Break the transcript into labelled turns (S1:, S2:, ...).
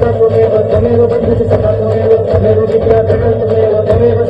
S1: सर्वमेव त्वमेव बन्धसि सकलमेव त्वमेव विद्याधनं त्वमेव त्वमेव